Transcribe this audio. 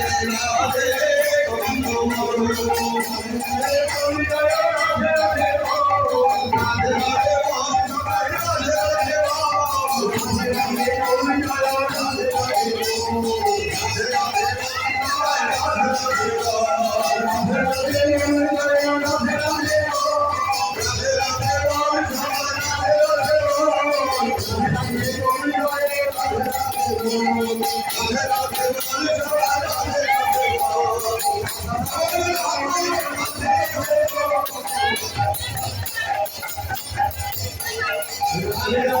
Radhe Radhe Radhe Hey!